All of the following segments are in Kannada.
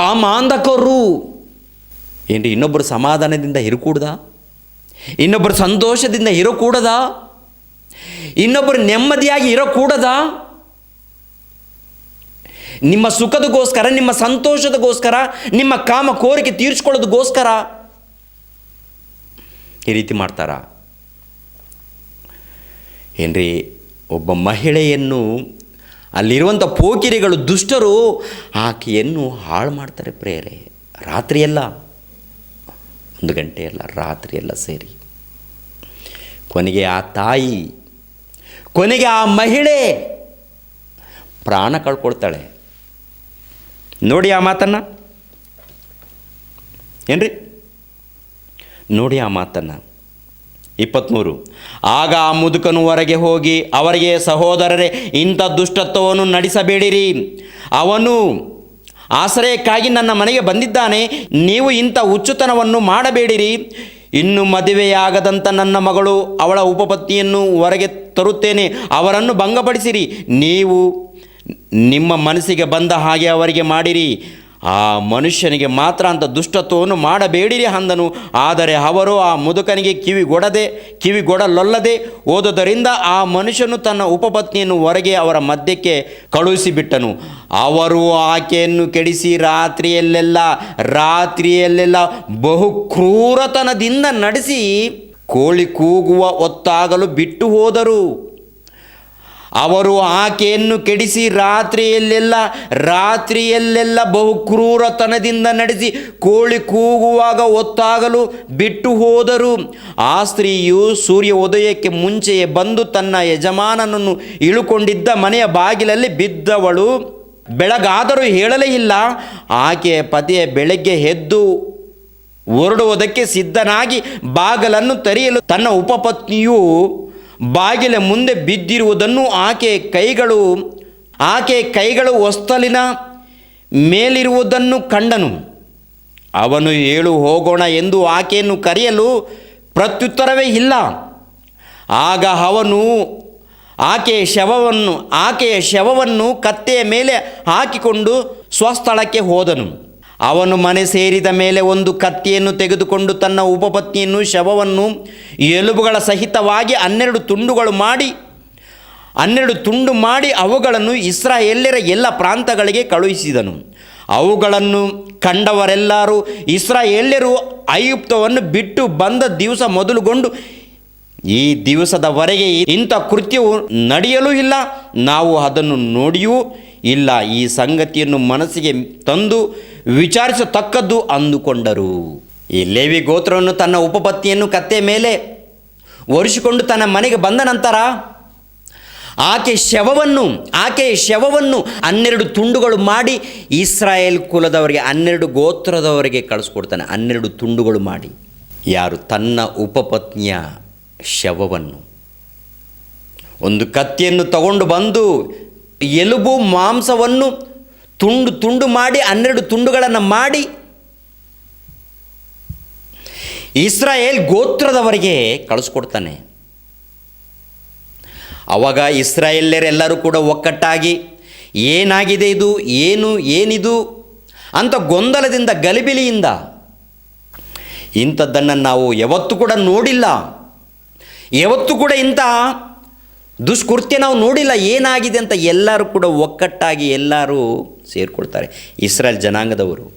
ಕಾಮಾಂಧಕರು. ಏನ್ರಿ ಇನ್ನೊಬ್ಬರು ಸಮಾಧಾನದಿಂದ ಇರಕೂಡ್ದ ಇನ್ನೊಬ್ಬರು ಸಂತೋಷದಿಂದ ಇರಕೂಡದ ಇನ್ನೊಬ್ಬರು ನೆಮ್ಮದಿಯಾಗಿ ಇರಕೂಡದ ನಿಮ್ಮ ಸುಖದಗೋಸ್ಕರ, ನಿಮ್ಮ ಸಂತೋಷದಗೋಸ್ಕರ, ನಿಮ್ಮ ಕಾಮ ಕೋರಿಕೆ ತೀರಿಸ್ಕೊಳ್ಳೋದಕ್ಕೋಸ್ಕರ ಈ ರೀತಿ ಮಾಡ್ತಾರ? ಏನ್ರಿ, ಒಬ್ಬ ಮಹಿಳೆಯನ್ನು ಅಲ್ಲಿರುವಂಥ ಪೋಕಿರಿಗಳು ದುಷ್ಟರು ಆಕೆಯನ್ನು ಹಾಳು ಮಾಡ್ತಾರೆ ಪ್ರೇರೆ. ರಾತ್ರಿಯೆಲ್ಲ, ಒಂದು ಗಂಟೆಯೆಲ್ಲ ರಾತ್ರಿಯೆಲ್ಲ ಸೇರಿ. ಕೊನೆಗೆ ಆ ತಾಯಿ, ಕೊನೆಗೆ ಆ ಮಹಿಳೆ ಪ್ರಾಣ ಕಳ್ಕೊಳ್ತಾಳೆ. ನೋಡಿ ಆ ಮಾತನ್ನು. ಏನ್ರಿ? ನೋಡಿ ಆ ಮಾತನ್ನು. ಇಪ್ಪತ್ತ್ಮೂರು ಆಗ ಆ ಮುದುಕನು ಹೊರಗೆ ಹೋಗಿ, ಅವರಿಗೆ ಸಹೋದರರೇ, ಇಂಥ ದುಷ್ಟತ್ವವನ್ನು ನಡೆಸಬೇಡಿರಿ. ಅವನು ಆಶ್ರಯಕ್ಕಾಗಿ ನನ್ನ ಮನೆಗೆ ಬಂದಿದ್ದಾನೆ, ನೀವು ಇಂಥ ಹುಚ್ಚುತನವನ್ನು ಮಾಡಬೇಡಿರಿ. ಇನ್ನು ಮದುವೆಯಾಗದಂಥ ನನ್ನ ಮಗಳು ಅವಳ ಉಪಪತ್ನಿಯನ್ನು ಹೊರಗೆ ತರುತ್ತೇನೆ, ಅವರನ್ನು ಭಂಗಪಡಿಸಿರಿ. ನೀವು ನಿಮ್ಮ ಮನಸ್ಸಿಗೆ ಬಂದ ಹಾಗೆ ಅವರಿಗೆ ಮಾಡಿರಿ. ಆ ಮನುಷ್ಯನಿಗೆ ಮಾತ್ರ ಅಂತ ದುಷ್ಟತ್ವವನ್ನು ಮಾಡಬೇಡಿರಿ ಅಂದನು. ಆದರೆ ಅವರು ಆ ಮುದುಕನಿಗೆ ಕಿವಿಗೊಡದೆ ಕಿವಿಗೊಡಲೊಲ್ಲದೆ ಓದೋದರಿಂದ ಆ ಮನುಷ್ಯನು ತನ್ನ ಉಪಪತ್ನಿಯನ್ನು ಹೊರಗೆ ಅವರ ಮಧ್ಯಕ್ಕೆ ಕಳುಹಿಸಿಬಿಟ್ಟನು. ಅವರು ಆಕೆಯನ್ನು ಕೆಡಿಸಿ ರಾತ್ರಿಯಲ್ಲೆಲ್ಲ ರಾತ್ರಿಯಲ್ಲೆಲ್ಲ ಬಹು ಕ್ರೂರತನದಿಂದ ನಡೆಸಿ ಕೋಳಿ ಕೂಗುವ ಒತ್ತಾಗಲು ಬಿಟ್ಟು ಹೋದರು. ಅವರು ಆಕೆಯನ್ನು ಕೆಡಿಸಿ ರಾತ್ರಿಯಲ್ಲೆಲ್ಲ ರಾತ್ರಿಯಲ್ಲೆಲ್ಲ ಬಹು ಕ್ರೂರತನದಿಂದ ನಡೆಸಿ ಕೋಳಿ ಕೂಗುವಾಗ ಒತ್ತಾಗಲು ಬಿಟ್ಟು ಹೋದರು. ಆ ಸ್ತ್ರೀಯು ಸೂರ್ಯ ಉದಯಕ್ಕೆ ಮುಂಚೆಯೇ ಬಂದು ತನ್ನ ಯಜಮಾನನನ್ನು ಇಳುಕೊಂಡಿದ್ದ ಮನೆಯ ಬಾಗಿಲಲ್ಲಿ ಬಿದ್ದವಳು. ಬೆಳಗಾದರೂ ಹೇಳಲೇ ಇಲ್ಲ. ಆಕೆಯ ಪತಿಯ ಬೆಳಗ್ಗೆ ಎದ್ದು ಹೊರಡುವುದಕ್ಕೆ ಸಿದ್ಧನಾಗಿ ಬಾಗಲನ್ನು ತೆರೆಯಲು ತನ್ನ ಉಪಪತ್ನಿಯು ಬಾಗಿಲ ಮುಂದೆ ಬಿದ್ದಿರುವುದನ್ನು ಆಕೆ ಕೈಗಳು ಆಕೆ ಕೈಗಳು ಹೊಸ್ತಲಿನ ಮೇಲಿರುವುದನ್ನು ಕಂಡನು. ಅವನು ಏಳು ಹೋಗೋಣ ಎಂದು ಆಕೆಯನ್ನು ಕರೆಯಲು ಪ್ರತ್ಯುತ್ತರವೇ ಇಲ್ಲ. ಆಗ ಅವನು ಆಕೆಯ ಶವವನ್ನು ಆಕೆಯ ಶವವನ್ನು ಕತ್ತೆಯ ಮೇಲೆ ಹಾಕಿಕೊಂಡು ಸ್ವಸ್ಥಳಕ್ಕೆ ಹೋದನು. ಅವನು ಮನೆ ಸೇರಿದ ಮೇಲೆ ಒಂದು ಕತ್ತಿಯನ್ನು ತೆಗೆದುಕೊಂಡು ತನ್ನ ಉಪಪತ್ನಿಯನ್ನು ಶವವನ್ನು ಎಲುಬುಗಳ ಸಹಿತವಾಗಿ ಹನ್ನೆರಡು ತುಂಡುಗಳು ಮಾಡಿ, ಹನ್ನೆರಡು ತುಂಡು ಮಾಡಿ ಅವುಗಳನ್ನು ಇಸ್ರಾಯೇಲ್ಯರ ಎಲ್ಲ ಪ್ರಾಂತಗಳಿಗೆ ಕಳುಹಿಸಿದನು. ಅವುಗಳನ್ನು ಕಂಡವರೆಲ್ಲರೂ ಇಸ್ರಾಯೇಲ್ಯರು ಐಯುಪ್ತವನ್ನು ಬಿಟ್ಟು ಬಂದ ದಿವಸ ಮೊದಲುಗೊಂಡು, ಈ ದಿವಸದವರೆಗೆ ಇಂಥ ಕೃತ್ಯವು ನಡೆಯಲೂ ಇಲ್ಲ, ನಾವು ಅದನ್ನು ನೋಡಿಯೂ ಇಲ್ಲ. ಈ ಸಂಗತಿಯನ್ನು ಮನಸ್ಸಿಗೆ ತಂದು ವಿಚಾರಿಸತಕ್ಕದ್ದು ಅಂದುಕೊಂಡರು. ಈ ಲೇವಿ ಗೋತ್ರವನ್ನು ತನ್ನ ಉಪಪತ್ನಿಯನ್ನು ಕತ್ತೆ ಮೇಲೆ ಒರೆಸಿಕೊಂಡು ತನ್ನ ಮನೆಗೆ ಬಂದ ನಂತರ ಆಕೆ ಶವವನ್ನು ಆಕೆಯ ಶವವನ್ನು ಹನ್ನೆರಡು ತುಂಡುಗಳು ಮಾಡಿ ಇಸ್ರಾಯೇಲ್ ಕುಲದವರಿಗೆ, ಹನ್ನೆರಡು ಗೋತ್ರದವರಿಗೆ ಕಳಿಸ್ಕೊಡ್ತಾನೆ. ಹನ್ನೆರಡು ತುಂಡುಗಳು ಮಾಡಿ. ಯಾರು? ತನ್ನ ಉಪಪತ್ನಿಯ ಶವವನ್ನು. ಒಂದು ಕತ್ತಿಯನ್ನು ತಗೊಂಡು ಬಂದು ಎಲುಬು ಮಾಂಸವನ್ನು ತುಂಡು ತುಂಡು ಮಾಡಿ, ಹನ್ನೆರಡು ತುಂಡುಗಳನ್ನು ಮಾಡಿ, ಇಸ್ರಾಯೇಲ್ ಗೋತ್ರದವರಿಗೆ ಕಳಿಸ್ಕೊಡ್ತಾನೆ. ಅವಾಗ ಇಸ್ರಾಯೇಲ್ಯರೆಲ್ಲರೂ ಕೂಡ ಒಕ್ಕಟ್ಟಾಗಿ, ಏನಾಗಿದೆ ಇದು, ಏನು, ಏನಿದು ಅಂತ ಗೊಂದಲದಿಂದ, ಗಲಿಬಿಲಿಯಿಂದ, ಇಂಥದ್ದನ್ನು ನಾವು ಯಾವತ್ತೂ ಕೂಡ ನೋಡಿಲ್ಲ. ಯಾವತ್ತೂ ಕೂಡ ಇಂಥ ದುಷ್ಕೃತ್ಯ ನಾವು ನೋಡಿಲ್ಲ. ಏನಾಗಿದೆ ಅಂತ ಎಲ್ಲರೂ ಕೂಡ ಒಕ್ಕಟ್ಟಾಗಿ ಎಲ್ಲರೂ ಸೇರಿಕೊಳ್ತಾರೆ. ಇಸ್ರೇಲ್ ಜನಾಂಗದವರು.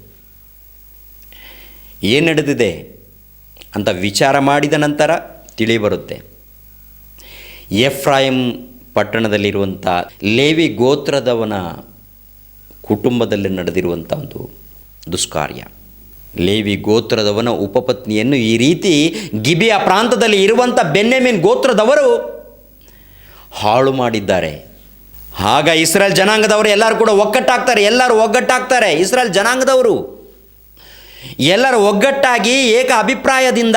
ಏನು ನಡೆದಿದೆ? ಅಂತ ವಿಚಾರ ಮಾಡಿದ ನಂತರ ತಿಳಿ ಬರುತ್ತೆ. ಎಫ್ರಾಯಿಂ ಪಟ್ಟಣದಲ್ಲಿರುವಂಥ ಲೇವಿ ಗೋತ್ರದವನ ಕುಟುಂಬದಲ್ಲಿ ನಡೆದಿರುವಂಥ ಒಂದು ದುಷ್ಕಾರ್ಯ. ಲೇವಿ ಗೋತ್ರದವನ ಉಪಪತ್ನಿಯನ್ನು ಈ ರೀತಿ ಗಿಬಿಯ ಪ್ರಾಂತದಲ್ಲಿ ಇರುವಂಥ ಬೆನ್ನೆಮಿನ್ ಗೋತ್ರದವರು ಹಾಳು ಮಾಡಿದ್ದಾರೆ. ಆಗ ಇಸ್ರೇಲ್ ಜನಾಂಗದವರು ಎಲ್ಲರೂ ಕೂಡ ಒಗ್ಗಟ್ಟಾಗ್ತಾರೆ, ಎಲ್ಲರೂ ಒಗ್ಗಟ್ಟಾಗ್ತಾರೆ. ಇಸ್ರೇಲ್ ಜನಾಂಗದವರು ಎಲ್ಲರೂ ಒಗ್ಗಟ್ಟಾಗಿ ಏಕ ಅಭಿಪ್ರಾಯದಿಂದ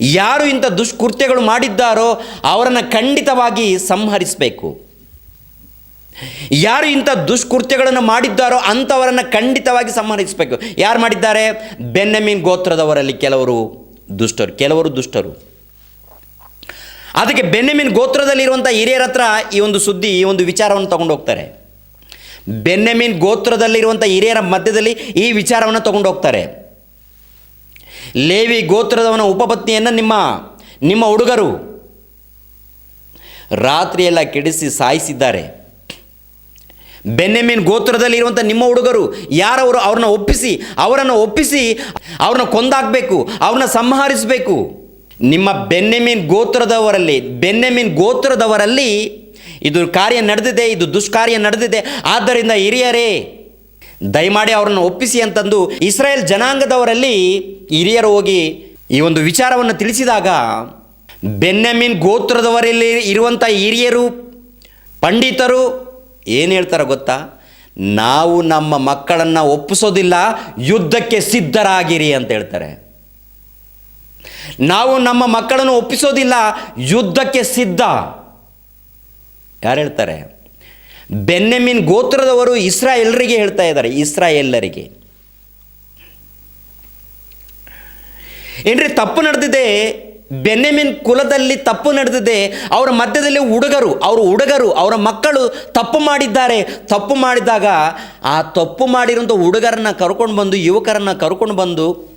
ಯಾರು ಇಂಥ ದುಷ್ಕೃತ್ಯಗಳು ಮಾಡಿದ್ದಾರೋ ಅವರನ್ನು ಖಂಡಿತವಾಗಿ ಸಂಹರಿಸಬೇಕು. ಯಾರು ಇಂಥ ದುಷ್ಕೃತ್ಯಗಳನ್ನು ಮಾಡಿದ್ದಾರೋ ಅಂಥವರನ್ನು ಖಂಡಿತವಾಗಿ ಸಂಹರಿಸಬೇಕು. ಯಾರು ಮಾಡಿದ್ದಾರೆ? ಬೆನ್ನಮೀನ್ ಗೋತ್ರದವರಲ್ಲಿ ಕೆಲವರು ದುಷ್ಟರು ಕೆಲವರು ದುಷ್ಟರು. ಅದಕ್ಕೆ ಬೆನ್ನೆಮಿನ್ ಗೋತ್ರದಲ್ಲಿರುವಂಥ ಹಿರಿಯರ ಹತ್ರ ಈ ಒಂದು ಸುದ್ದಿ, ಈ ಒಂದು ವಿಚಾರವನ್ನು ತಗೊಂಡು ಹೋಗ್ತಾರೆ. ಬೆನ್ನೆಮಿನ್ ಗೋತ್ರದಲ್ಲಿರುವಂಥ ಹಿರಿಯರ ಮಧ್ಯದಲ್ಲಿ ಈ ವಿಚಾರವನ್ನು ತಗೊಂಡು ಹೋಗ್ತಾರೆ. ಲೇವಿ ಗೋತ್ರದವನ ಉಪಪತ್ನಿಯನ್ನು ನಿಮ್ಮ ನಿಮ್ಮ ಹುಡುಗರು ರಾತ್ರಿಯೆಲ್ಲ ಕೆಡಿಸಿ ಸಾಯಿಸಿದ್ದಾರೆ. ಬೆನ್ನೆಮೀನ್ ಗೋತ್ರದಲ್ಲಿರುವಂಥ ನಿಮ್ಮ ಹುಡುಗರು ಯಾರವರು ಅವ್ರನ್ನ ಒಪ್ಪಿಸಿ, ಅವರನ್ನು ಒಪ್ಪಿಸಿ, ಅವ್ರನ್ನ ಕೊಂದಾಕಬೇಕು, ಅವ್ರನ್ನ ಸಂಹರಿಸಬೇಕು. ನಿಮ್ಮ ಬೆನ್ನೆಮೀನ್ ಗೋತ್ರದವರಲ್ಲಿ ಬೆನ್ನೆಮೀನ್ ಗೋತ್ರದವರಲ್ಲಿ ಇದು ಕಾರ್ಯ ನಡೆದಿದೆ, ಇದು ದುಷ್ಕಾರ್ಯ ನಡೆದಿದೆ. ಆದ್ದರಿಂದ ಹಿರಿಯರೇ, ದಯಮಾಡಿ ಅವರನ್ನು ಒಪ್ಪಿಸಿ ಅಂತಂದು ಇಸ್ರಾಯೇಲ್ ಜನಾಂಗದವರಲ್ಲಿ ಹಿರಿಯರು ಹೋಗಿ ಈ ಒಂದು ವಿಚಾರವನ್ನು ತಿಳಿಸಿದಾಗ ಬೆನ್ನೆಮೀನ್ ಗೋತ್ರದವರಲ್ಲಿ ಇರುವಂಥ ಹಿರಿಯರು, ಪಂಡಿತರು ಏನು ಹೇಳ್ತಾರೆ ಗೊತ್ತಾ? ನಾವು ನಮ್ಮ ಮಕ್ಕಳನ್ನು ಒಪ್ಪಿಸೋದಿಲ್ಲ, ಯುದ್ಧಕ್ಕೆ ಸಿದ್ಧರಾಗಿರಿ ಅಂತ ಹೇಳ್ತಾರೆ. ನಾವು ನಮ್ಮ ಮಕ್ಕಳನ್ನು ಒಪ್ಪಿಸೋದಿಲ್ಲ, ಯುದ್ಧಕ್ಕೆ ಸಿದ್ಧ. ಯಾರು ಹೇಳ್ತಾರೆ? ಬೆನ್ನೆಮಿನ್ ಗೋತ್ರದವರು ಇಸ್ರಾ ಎಲ್ಲರಿಗೆ ಹೇಳ್ತಾ ಇದ್ದಾರೆ ಇಸ್ರಾಯೇಲರಿಗೆ ಏನ್ರಿ ತಪ್ಪು ನಡೆದಿದೆ? ಬೆನ್ನೆಮಿನ್ ಕುಲದಲ್ಲಿ ತಪ್ಪು ನಡೆದಿದೆ. ಅವರ ಮಧ್ಯದಲ್ಲಿ ಹುಡುಗರು, ಅವರು ಹುಡುಗರು, ಅವರ ಮಕ್ಕಳು ತಪ್ಪು ಮಾಡಿದ್ದಾರೆ. ತಪ್ಪು ಮಾಡಿದಾಗ ಆ ತಪ್ಪು ಮಾಡಿರುವಂಥ ಹುಡುಗರನ್ನ ಕರ್ಕೊಂಡು ಬಂದು, ಯುವಕರನ್ನು ಕರ್ಕೊಂಡು ಬಂದು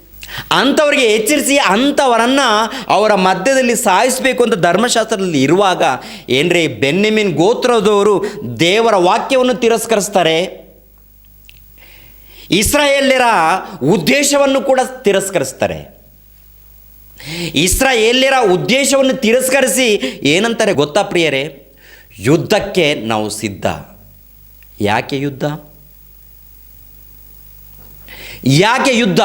ಅಂಥವ್ರಿಗೆ ಎಚ್ಚರಿಸಿ ಅಂಥವರನ್ನು ಅವರ ಮಧ್ಯದಲ್ಲಿ ಸಾಯಿಸಬೇಕು ಅಂತ ಧರ್ಮಶಾಸ್ತ್ರದಲ್ಲಿ ಇರುವಾಗ, ಏನ್ರಿ ಬೆನ್ನೆಮಿನ್ ಗೋತ್ರದವರು ದೇವರ ವಾಕ್ಯವನ್ನು ತಿರಸ್ಕರಿಸ್ತಾರೆ. ಇಸ್ರಾಯೇಲ್ಯರ ಉದ್ದೇಶವನ್ನು ಕೂಡ ತಿರಸ್ಕರಿಸ್ತಾರೆ. ಇಸ್ರಾಯೇಲ್ಯರ ಉದ್ದೇಶವನ್ನು ತಿರಸ್ಕರಿಸಿ ಏನಂತಾರೆ ಗೊತ್ತಾ ಪ್ರಿಯರೇ? ಯುದ್ಧಕ್ಕೆ ನಾವು ಸಿದ್ಧ. ಯಾಕೆ ಯುದ್ಧ? ಯಾಕೆ ಯುದ್ಧ?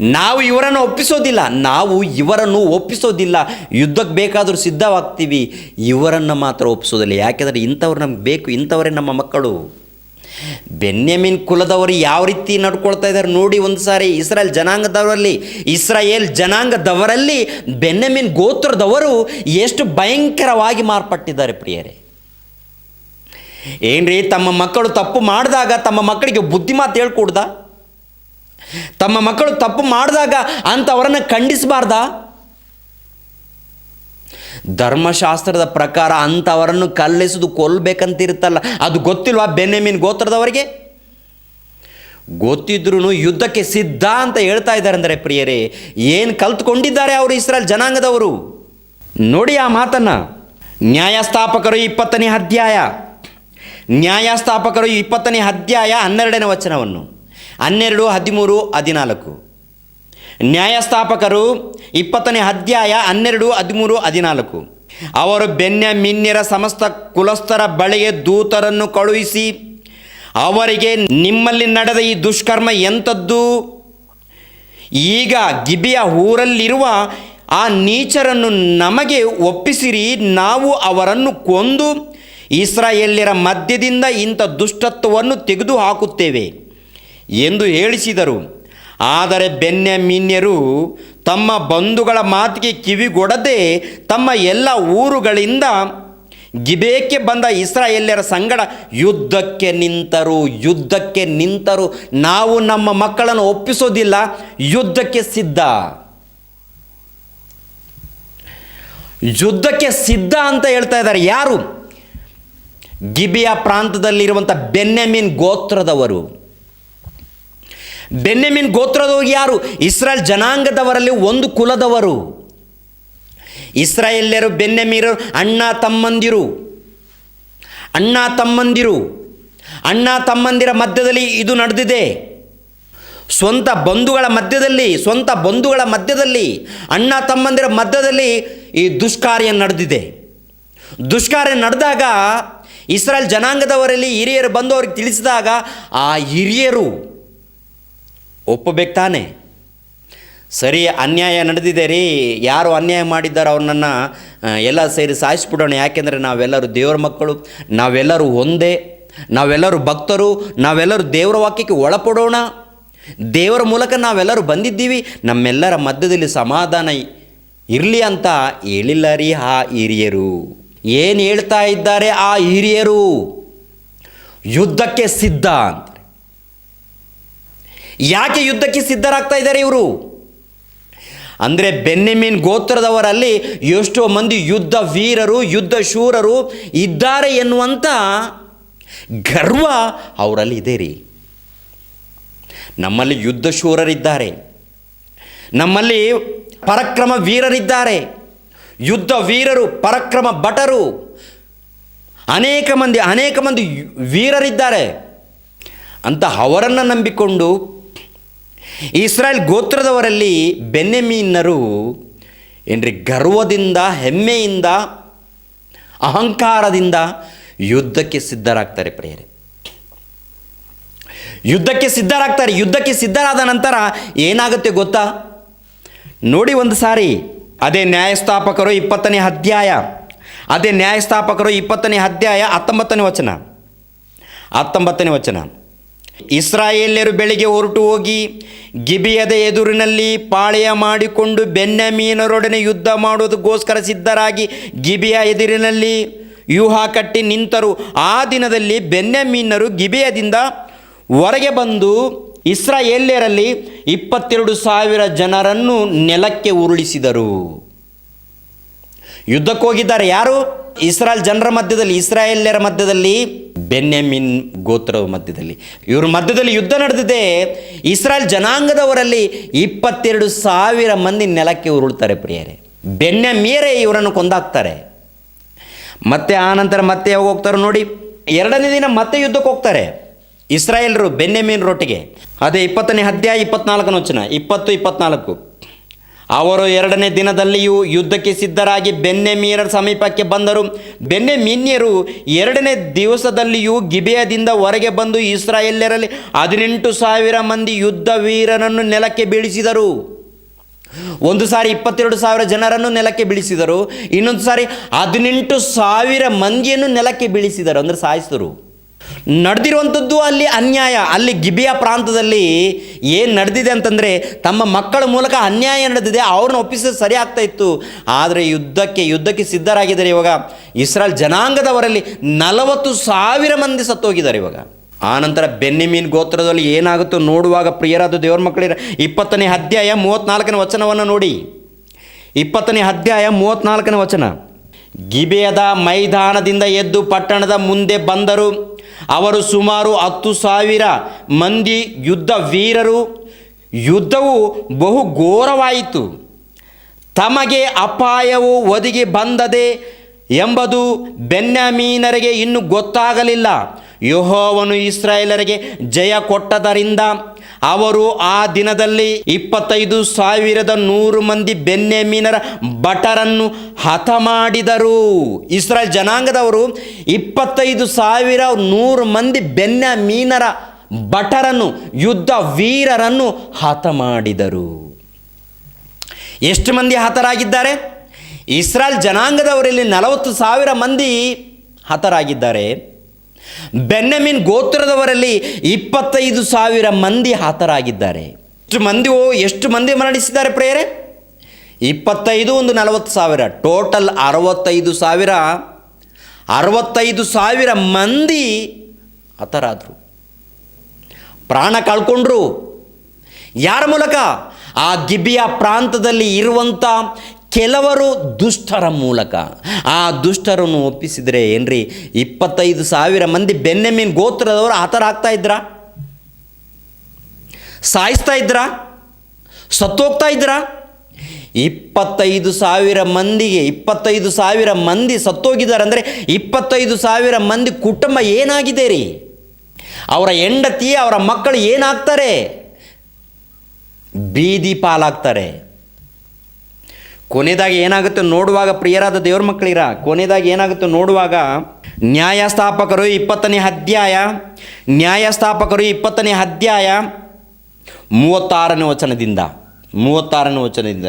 ನಾವು ಇವರನ್ನು ಒಪ್ಪಿಸೋದಿಲ್ಲ, ನಾವು ಇವರನ್ನು ಒಪ್ಪಿಸೋದಿಲ್ಲ. ಯುದ್ಧಕ್ಕೆ ಬೇಕಾದರೂ ಸಿದ್ಧವಾಗ್ತೀವಿ, ಇವರನ್ನು ಮಾತ್ರ ಒಪ್ಪಿಸೋದಿಲ್ಲ. ಯಾಕೆಂದರೆ ಇಂಥವ್ರು ನಮ್ಗೆ ಬೇಕು, ಇಂಥವರೇ ನಮ್ಮ ಮಕ್ಕಳು. ಬೆನ್ಯಮಿನ್ ಕುಲದವರು ಯಾವ ರೀತಿ ನಡ್ಕೊಳ್ತಾ ಇದ್ದಾರೆ ನೋಡಿ ಒಂದು ಸಾರಿ. ಇಸ್ರಾಯೇಲ್ ಜನಾಂಗದವರಲ್ಲಿ ಇಸ್ರಾಯೇಲ್ ಜನಾಂಗದವರಲ್ಲಿ ಬೆನ್ಯಮಿನ್ ಗೋತ್ರದವರು ಎಷ್ಟು ಭಯಂಕರವಾಗಿ ಮಾರ್ಪಟ್ಟಿದ್ದಾರೆ ಪ್ರಿಯರೇ. ಏನ್ರಿ, ತಮ್ಮ ಮಕ್ಕಳು ತಪ್ಪು ಮಾಡಿದಾಗ ತಮ್ಮ ಮಕ್ಕಳಿಗೆ ಬುದ್ಧಿಮಾತು ಹೇಳ್ಕೊಡ್ದ? ತಮ್ಮ ಮಕ್ಕಳು ತಪ್ಪು ಮಾಡಿದಾಗ ಅಂಥವರನ್ನು ಖಂಡಿಸಬಾರ್ದಾ? ಧರ್ಮಶಾಸ್ತ್ರದ ಪ್ರಕಾರ ಅಂಥವರನ್ನು ಕಲ್ಲಿಸೋದು ಕೊಲ್ಲಬೇಕಂತಿರುತ್ತಲ್ಲ ಅದು ಗೊತ್ತಿಲ್ವಾ ಬೆನ್ನೆಮೀನ್ ಗೋತ್ರದವರಿಗೆ? ಗೊತ್ತಿದ್ರೂ ಯುದ್ಧಕ್ಕೆ ಸಿದ್ಧ ಅಂತ ಹೇಳ್ತಾ ಇದ್ದಾರೆ ಅಂದರೆ ಪ್ರಿಯರೇ, ಏನು ಕಲ್ತ್ಕೊಂಡಿದ್ದಾರೆ ಅವರು ಇಸ್ರೇಲ್ ಜನಾಂಗದವರು? ನೋಡಿ ಆ ಮಾತನ್ನು. ನ್ಯಾಯಸ್ಥಾಪಕರು ಇಪ್ಪತ್ತನೇ ಅಧ್ಯಾಯ. ನ್ಯಾಯಸ್ಥಾಪಕರು ಇಪ್ಪತ್ತನೇ ಅಧ್ಯಾಯ ಹನ್ನೆರಡನೇ ವಚನವನ್ನು. ಹನ್ನೆರಡು, ಹದಿಮೂರು, ಹದಿನಾಲ್ಕು. ನ್ಯಾಯಸ್ಥಾಪಕರು ಇಪ್ಪತ್ತನೇ ಅಧ್ಯಾಯ ಹನ್ನೆರಡು, ಹದಿಮೂರು, ಹದಿನಾಲ್ಕು. ಅವರು ಮಿನ್ನರ ಸಮಸ್ತ ಕುಲಸ್ಥರ ಬಳಿಗೆ ದೂತರನ್ನು ಕಳುಹಿಸಿ, ಅವರಿಗೆ ನಿಮ್ಮಲ್ಲಿ ನಡೆದ ಈ ದುಷ್ಕರ್ಮ ಎಂಥದ್ದು? ಈಗ ಗಿಬಿಯ ಊರಲ್ಲಿರುವ ಆ ನೀಚರನ್ನು ನಮಗೆ ಒಪ್ಪಿಸಿರಿ, ನಾವು ಅವರನ್ನು ಕೊಂದು ಇಸ್ರಾಯೇಲ್ಯರ ಮಧ್ಯದಿಂದ ಇಂಥ ದುಷ್ಟತ್ವವನ್ನು ತೆಗೆದು ಹಾಕುತ್ತೇವೆ ಎಂದು ಹೇಳಿಸಿದರು. ಆದರೆ ಬೆನ್ಯಾಮೀನ್ಯರು ತಮ್ಮ ಬಂಧುಗಳ ಮಾತಿಗೆ ಕಿವಿಗೊಡದೆ ತಮ್ಮ ಎಲ್ಲ ಊರುಗಳಿಂದ ಗಿಬೇಕ್ಕೆ ಬಂದ ಇಸ್ರಾಯೇಲ್ಯರ ಸಂಗಡ ಯುದ್ಧಕ್ಕೆ ನಿಂತರು ಯುದ್ಧಕ್ಕೆ ನಿಂತರು. ನಾವು ನಮ್ಮ ಮಕ್ಕಳನ್ನು ಒಪ್ಪಿಸೋದಿಲ್ಲ, ಯುದ್ಧಕ್ಕೆ ಸಿದ್ಧ. ಯುದ್ಧಕ್ಕೆ ಸಿದ್ಧ ಅಂತ ಹೇಳ್ತಾ ಇದ್ದಾರೆ ಯಾರು? ಗಿಬಿಯ ಪ್ರಾಂತದಲ್ಲಿರುವಂಥ ಬೆನ್ನೆಮೀನ್ ಗೋತ್ರದವರು. ಬೆನ್ಯಾಮಿನ್ ಗೋತ್ರದವರು ಯಾರು? ಇಸ್ರಾಯೇಲ್ ಜನಾಂಗದವರಲ್ಲಿ ಒಂದು ಕುಲದವರು. ಇಸ್ರಾಯೇಲ್ಯರು ಬೆನ್ನೆಮೀರು ಅಣ್ಣ ತಮ್ಮಂದಿರು. ಅಣ್ಣ ತಮ್ಮಂದಿರು. ಅಣ್ಣ ತಮ್ಮಂದಿರ ಮಧ್ಯದಲ್ಲಿ ಇದು ನಡೆದಿದೆ. ಸ್ವಂತ ಬಂಧುಗಳ ಮಧ್ಯದಲ್ಲಿ, ಸ್ವಂತ ಬಂಧುಗಳ ಮಧ್ಯದಲ್ಲಿ, ಅಣ್ಣ ತಮ್ಮಂದಿರ ಮಧ್ಯದಲ್ಲಿ ಈ ದುಷ್ಕಾರ್ಯ ನಡೆದಿದೆ. ದುಷ್ಕಾರ್ಯ ನಡೆದಾಗ ಇಸ್ರಾಯೇಲ್ ಜನಾಂಗದವರಲ್ಲಿ ಹಿರಿಯರು ಬಂದು ಅವ್ರಿಗೆ ತಿಳಿಸಿದಾಗ ಆ ಹಿರಿಯರು ಒಪ್ಪಬೇಕು ತಾನೆ ಸರಿ, ಅನ್ಯಾಯ ನಡೆದಿದೆ ರೀ. ಯಾರು ಅನ್ಯಾಯ ಮಾಡಿದ್ದಾರೋ ಅವ್ರನ್ನ ಎಲ್ಲ ಸೇರಿ ಸಾಯಿಸ್ಬಿಡೋಣ. ಯಾಕೆಂದರೆ ನಾವೆಲ್ಲರೂ ದೇವರ ಮಕ್ಕಳು, ನಾವೆಲ್ಲರೂ ಒಂದೇ, ನಾವೆಲ್ಲರೂ ಭಕ್ತರು, ನಾವೆಲ್ಲರೂ ದೇವರ ವಾಕ್ಯಕ್ಕೆ ಒಳಪಡೋಣ. ದೇವರ ಮೂಲಕ ನಾವೆಲ್ಲರೂ ಬಂದಿದ್ದೀವಿ. ನಮ್ಮೆಲ್ಲರ ಮಧ್ಯದಲ್ಲಿ ಸಮಾಧಾನ ಇರಲಿ ಅಂತ ಹೇಳಿಲ್ಲ ರೀ ಆ ಹಿರಿಯರು. ಏನು ಹೇಳ್ತಾ ಇದ್ದಾರೆ ಆ ಹಿರಿಯರು? ಯುದ್ಧಕ್ಕೆ ಸಿದ್ಧ ಯಾಕೆ ಯುದ್ಧಕ್ಕೆ ಸಿದ್ಧರಾಗ್ತಾ ಇದ್ದಾರೆ ಇವರು? ಅಂದರೆ ಬೆನ್ನೆಮೀನ್ ಗೋತ್ರದವರಲ್ಲಿ ಎಷ್ಟೋ ಮಂದಿ ಯುದ್ಧ ವೀರರು, ಯುದ್ಧ ಶೂರರು ಇದ್ದಾರೆ ಎನ್ನುವಂಥ ಗರ್ವ ಅವರಲ್ಲಿ ಇದೆ ರೀ. ನಮ್ಮಲ್ಲಿ ಯುದ್ಧ ಶೂರರಿದ್ದಾರೆ. ನಮ್ಮಲ್ಲಿ ಪರಕ್ರಮ ವೀರರಿದ್ದಾರೆ. ಯುದ್ಧ ವೀರರು, ಪರಕ್ರಮ ಭಟರು, ಅನೇಕ ಮಂದಿ ಅನೇಕ ಮಂದಿ ವೀರರಿದ್ದಾರೆ ಅಂತ ಅವರನ್ನು ನಂಬಿಕೊಂಡು ಇಸ್ರಾಯೇಲ್ ಗೋತ್ರದವರಲ್ಲಿ ಬೆನ್ನೆಮೀನರು ಏನ್ರಿ, ಗರ್ವದಿಂದ, ಹೆಮ್ಮೆಯಿಂದ, ಅಹಂಕಾರದಿಂದ ಯುದ್ಧಕ್ಕೆ ಸಿದ್ಧರಾಗ್ತಾರೆ ಪ್ರಿಯರೇ. ಯುದ್ಧಕ್ಕೆ ಸಿದ್ಧರಾಗ್ತಾರೆ, ಯುದ್ಧಕ್ಕೆ ಸಿದ್ಧರಾದ ನಂತರ ಏನಾಗುತ್ತೆ ಗೊತ್ತಾ? ನೋಡಿ ಒಂದು ಸಾರಿ, ಅದೇ ನ್ಯಾಯಸ್ಥಾಪಕರು ಇಪ್ಪತ್ತನೇ ಅಧ್ಯಾಯ, ಅದೇ ನ್ಯಾಯಸ್ಥಾಪಕರು ಇಪ್ಪತ್ತನೇ ಅಧ್ಯಾಯ ಹತ್ತೊಂಬತ್ತನೇ ವಚನ ಹತ್ತೊಂಬತ್ತನೇ ವಚನ. ಇಸ್ರಾಯೇಲ್ಯರು ಬೆಳಿಗ್ಗೆ ಹೊರಟು ಹೋಗಿ ಗಿಬಿಯದ ಎದುರಿನಲ್ಲಿ ಪಾಳೆಯ ಮಾಡಿಕೊಂಡು ಬೆನ್ನಮೀನರೊಡನೆ ಯುದ್ಧ ಮಾಡುವುದಕ್ಕೋಸ್ಕರ ಸಿದ್ಧರಾಗಿ ಗಿಬಿಯ ಎದುರಿನಲ್ಲಿ ವ್ಯೂಹ ಕಟ್ಟಿ ನಿಂತರು. ಆ ದಿನದಲ್ಲಿ ಬೆನ್ನಮೀನರು ಗಿಬಿಯದಿಂದ ಹೊರಗೆ ಬಂದು ಇಸ್ರಾಯೇಲ್ಯರಲ್ಲಿ ಇಪ್ಪತ್ತೆರಡು ಸಾವಿರ ಜನರನ್ನು ನೆಲಕ್ಕೆ ಉರುಳಿಸಿದರು. ಯುದ್ಧಕ್ಕೋಗಿದ್ದಾರೆ ಯಾರು? ಇಸ್ರಾಯೇಲ್ ಜನರ ಮಧ್ಯದಲ್ಲಿ, ಇಸ್ರಾಯೇಲ್ಯರ ಮಧ್ಯದಲ್ಲಿ ಬೆನ್ಯಾಮಿನ್ ಗೋತ್ರದ ಮಧ್ಯದಲ್ಲಿ. ಇವ್ರ ಮಧ್ಯದಲ್ಲಿ ಯುದ್ಧ ನಡೆದಿದೆ. ಇಸ್ರಾಯೇಲ್ ಜನಾಂಗದವರಲ್ಲಿ ಇಪ್ಪತ್ತೆರಡು ಸಾವಿರ ಮಂದಿ ನೆಲಕ್ಕೆ ಉರುಳ್ತಾರೆ ಪ್ರಿಯರೇ. ಮೀರೆ ಇವರನ್ನು ಕೊಂದಾಕ್ತಾರೆ. ಮತ್ತೆ ಆ ನಂತರ ಮತ್ತೆ ಯಾವಾಗ ಹೋಗ್ತಾರೆ ನೋಡಿ, ಎರಡನೇ ದಿನ ಮತ್ತೆ ಯುದ್ಧಕ್ಕೆ ಹೋಗ್ತಾರೆ. ಇಸ್ರಾಯೇಲ್ರು ಬೆನ್ನೆಮೀನರೊಟ್ಟಿಗೆ ಅದೇ ಇಪ್ಪತ್ತನೇ ಅಧ್ಯಾಯ ಇಪ್ಪತ್ನಾಲ್ಕನೇ ವಚನ, ಇಪ್ಪತ್ತು, ಇಪ್ಪತ್ನಾಲ್ಕು. ಅವರು ಎರಡನೇ ದಿನದಲ್ಲಿಯೂ ಯುದ್ಧಕ್ಕೆ ಸಿದ್ಧರಾಗಿ ಬೆನ್ನೆಮೀನರ ಸಮೀಪಕ್ಕೆ ಬಂದರು. ಬೆನ್ನೆಮೀನ್ಯರು ಎರಡನೇ ದಿವಸದಲ್ಲಿಯೂ ಗಿಬೆಯದಿಂದ ಹೊರಗೆ ಬಂದು ಇಸ್ರಾಯೇಲ್ಯರಲ್ಲಿ ಹದಿನೆಂಟು ಸಾವಿರ ಮಂದಿ ಯುದ್ಧ ವೀರರನ್ನು ನೆಲಕ್ಕೆ ಬೀಳಿಸಿದರು. ಒಂದು ಸಾರಿ ಇಪ್ಪತ್ತೆರಡು ಸಾವಿರ ಜನರನ್ನು ನೆಲಕ್ಕೆ ಬೀಳಿಸಿದರು. ಇನ್ನೊಂದು ಸಾರಿ ಹದಿನೆಂಟು ಸಾವಿರ ಮಂದಿಯನ್ನು ನೆಲಕ್ಕೆ ಬೀಳಿಸಿದರು. ಅಂದರೆ ಸಾಯಿಸಿದರು. ನಡೆದಿರುವಂಥದ್ದು ಅಲ್ಲಿ ಅನ್ಯಾಯ. ಅಲ್ಲಿ ಗಿಬಿಯ ಪ್ರಾಂತದಲ್ಲಿ ಏನು ನಡೆದಿದೆ ಅಂತಂದರೆ ತಮ್ಮ ಮಕ್ಕಳ ಮೂಲಕ ಅನ್ಯಾಯ ನಡೆದಿದೆ, ಅವ್ರನ್ನ ಒಪ್ಪಿಸೋದು ಸರಿ ಆಗ್ತಾ ಇತ್ತು. ಆದರೆ ಯುದ್ಧಕ್ಕೆ ಯುದ್ಧಕ್ಕೆ ಸಿದ್ಧರಾಗಿದ್ದಾರೆ ಇವಾಗ. ಇಸ್ರಾಲ್ ಜನಾಂಗದವರಲ್ಲಿ ನಲವತ್ತು ಸಾವಿರ ಮಂದಿ ಸತ್ತೋಗಿದ್ದಾರೆ ಇವಾಗ. ಆನಂತರ ಬೆನ್ನಿಮೀನ್ ಗೋತ್ರದಲ್ಲಿ ಏನಾಗುತ್ತೋ ನೋಡುವಾಗ ಪ್ರಿಯರಾದ ದೇವರ ಮಕ್ಕಳಿರ ಇಪ್ಪತ್ತನೇ ಅಧ್ಯಾಯ ಮೂವತ್ತ್ನಾಲ್ಕನೇ ವಚನವನ್ನು ನೋಡಿ. ಇಪ್ಪತ್ತನೇ ಅಧ್ಯಾಯ ಮೂವತ್ತ್ನಾಲ್ಕನೇ ವಚನ. ಗಿಬೆಯದ ಮೈದಾನದಿಂದ ಎದ್ದು ಪಟ್ಟಣದ ಮುಂದೆ ಬಂದರು. ಅವರು ಸುಮಾರು ಹತ್ತು ಸಾವಿರ ಮಂದಿ ಯುದ್ಧ ವೀರರು. ಯುದ್ಧವು ಬಹು ಘೋರವಾಯಿತು. ತಮಗೆ ಅಪಾಯವು ಒದಗಿ ಬಂದದೆ ಎಂಬುದು ಬೆನ್ಯಾಮೀನರಿಗೆ ಇನ್ನೂ ಗೊತ್ತಾಗಲಿಲ್ಲ. ಯೆಹೋವನು ಇಸ್ರಾಯೇಲರಿಗೆ ಜಯ ಕೊಟ್ಟದರಿಂದ ಅವರು ಆ ದಿನದಲ್ಲಿ ಇಪ್ಪತ್ತೈದು ಸಾವಿರದ ನೂರು ಮಂದಿ ಬೆನ್ಯಾಮೀನರ ಭಟರನ್ನು ಹತ ಮಾಡಿದರು ಇಸ್ರಾಯೇಲ್ ಜನಾಂಗದವರು ಇಪ್ಪತ್ತೈದು ಸಾವಿರ ನೂರು ಮಂದಿ ಬೆನ್ಯಾಮೀನರ ಭಟರನ್ನು, ಯುದ್ಧ ವೀರರನ್ನು ಹತ ಮಾಡಿದರು ಎಷ್ಟು ಮಂದಿ ಹತರಾಗಿದ್ದಾರೆ? ಇಸ್ರಾಯೇಲ್ ಜನಾಂಗದವರಲ್ಲಿ ನಲವತ್ತು ಸಾವಿರ ಮಂದಿ ಹತರಾಗಿದ್ದಾರೆ. ಬೆನ್ನಮಿನ್ ಗೋತ್ರದವರಲ್ಲಿ ಇಪ್ಪತ್ತೈದು ಸಾವಿರ ಮಂದಿ ಹಾತರಾಗಿದ್ದಾರೆ. ಎಷ್ಟು ಮಂದಿ ಓ, ಎಷ್ಟು ಮಂದಿ ಮರಣಿಸಿದ್ದಾರೆ ಪ್ರೇಯರೆ? ಇಪ್ಪತ್ತೈದು ಒಂದು ನಲವತ್ತು ಸಾವಿರ. ಟೋಟಲ್ ಅರವತ್ತೈದು ಸಾವಿರ. ಅರವತ್ತೈದು ಸಾವಿರ ಮಂದಿ ಹತರಾದರು. ಪ್ರಾಣ ಕಳ್ಕೊಂಡ್ರು. ಯಾರ ಮೂಲಕ? ಆ ಗಿಬಿಯ ಪ್ರಾಂತದಲ್ಲಿ ಇರುವಂಥ ಕೆಲವರು ದುಷ್ಟರ ಮೂಲಕ. ಆ ದುಷ್ಟರನ್ನು ಒಪ್ಪಿಸಿದರೆ ಏನ್ರಿ? ಇಪ್ಪತ್ತೈದು ಸಾವಿರ ಮಂದಿ ಬೆನ್ನೆಮೀನ್ ಗೋತ್ರದವರು ಆತರ ಆಗ್ತಾ ಇದ್ರ? ಸಾಯಿಸ್ತಾ ಇದ್ರಾ? ಸತ್ತೋಗ್ತಾ ಇದ್ರ? ಇಪ್ಪತ್ತೈದು ಸಾವಿರ ಮಂದಿಗೆ, ಇಪ್ಪತ್ತೈದು ಸಾವಿರ ಮಂದಿ ಸತ್ತೋಗಿದ್ದಾರೆ ಅಂದರೆ ಇಪ್ಪತ್ತೈದು ಸಾವಿರ ಮಂದಿ ಕುಟುಂಬ ಏನಾಗಿದೆ ರೀ? ಅವರ ಹೆಂಡತಿ, ಅವರ ಮಕ್ಕಳು ಏನಾಗ್ತಾರೆ? ಬೀದಿ ಪಾಲಾಗ್ತಾರೆ. ಕೊನೆಯದಾಗಿ ಏನಾಗುತ್ತೆ ನೋಡುವಾಗ ಪ್ರಿಯರಾದ ದೇವ್ರ ಮಕ್ಕಳಿರ? ಕೊನೆಯದಾಗಿ ಏನಾಗುತ್ತೆ ನೋಡುವಾಗ? ನ್ಯಾಯಸ್ಥಾಪಕರು ಇಪ್ಪತ್ತನೇ ಅಧ್ಯಾಯ. ನ್ಯಾಯಸ್ಥಾಪಕರು ಇಪ್ಪತ್ತನೇ ಅಧ್ಯಾಯ ಮೂವತ್ತಾರನೇ ವಚನದಿಂದ. ಮೂವತ್ತಾರನೇ ವಚನದಿಂದ.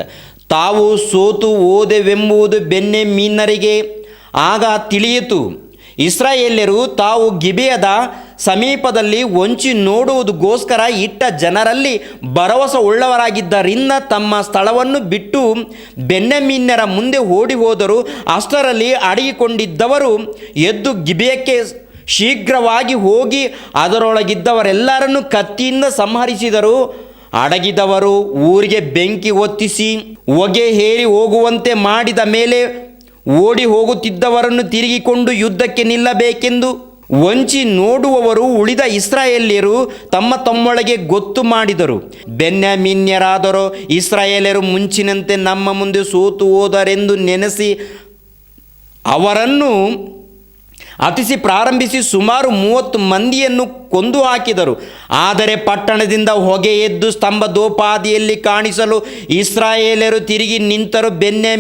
ತಾವು ಸೋತು ಓದೆವೆಂಬುದು ಬೆನ್ನೆ ಮೀನರಿಗೆ ಆಗ ತಿಳಿಯಿತು. ಇಸ್ರಾಯೇಲ್ಯರು ತಾವು ಗಿಬೆಯದ ಸಮೀಪದಲ್ಲಿ ಹೊಂಚಿ ನೋಡುವುದಕ್ಕೋಸ್ಕರ ಇಟ್ಟ ಜನರಲ್ಲಿ ಭರವಸೆ ಉಳ್ಳವರಾಗಿದ್ದರಿಂದ ತಮ್ಮ ಸ್ಥಳವನ್ನು ಬಿಟ್ಟು ಬೆನ್ನೆಮೀನ್ಯರ ಮುಂದೆ ಓಡಿ ಹೋದರು ಅಷ್ಟರಲ್ಲಿ ಅಡಗಿಕೊಂಡಿದ್ದವರು ಎದ್ದು ಗಿಬೆಯಕ್ಕೆ ಶೀಘ್ರವಾಗಿ ಹೋಗಿ ಅದರೊಳಗಿದ್ದವರೆಲ್ಲರನ್ನು ಕತ್ತಿಯಿಂದ ಸಂಹರಿಸಿದರು. ಅಡಗಿದವರು ಊರಿಗೆ ಬೆಂಕಿ ಹೊತ್ತಿಸಿ ಹೊಗೆ ಹೇರಿ ಹೋಗುವಂತೆ ಮಾಡಿದ ಮೇಲೆ ಓಡಿ ಹೋಗುತ್ತಿದ್ದವರನ್ನು ತಿರುಗಿಕೊಂಡು ಯುದ್ಧಕ್ಕೆ ನಿಲ್ಲಬೇಕೆಂದು ವಂಚಿ ನೋಡುವವರು ಉಳಿದ ಇಸ್ರಾಯೇಲ್ಯರು ತಮ್ಮ ತಮ್ಮೊಳಗೆ ಗೊತ್ತು ಮಾಡಿದರು. ಬೆನ್ಯಾಮಿನ್ಯರಾದರೋ, ಇಸ್ರಾಯೇಲ್ಯರು ಮುಂಚಿನಂತೆ ನಮ್ಮ ಮುಂದೆ ಸೋತು ಹೋದರೆಂದು ನೆನೆಸಿ ಅವರನ್ನು ಅತಿಸಿ ಪ್ರಾರಂಭಿಸಿ ಸುಮಾರು ಮೂವತ್ತು ಮಂದಿಯನ್ನು ಕೊಂದು ಹಾಕಿದರು. ಆದರೆ ಪಟ್ಟಣದಿಂದ ಹೊಗೆ ಎದ್ದು ಸ್ತಂಭದೋಪಾದಿಯಲ್ಲಿ ಕಾಣಿಸಲು ಇಸ್ರಾಯೇಲರು ತಿರುಗಿ ನಿಂತರು. ಬೆನ್ನೆ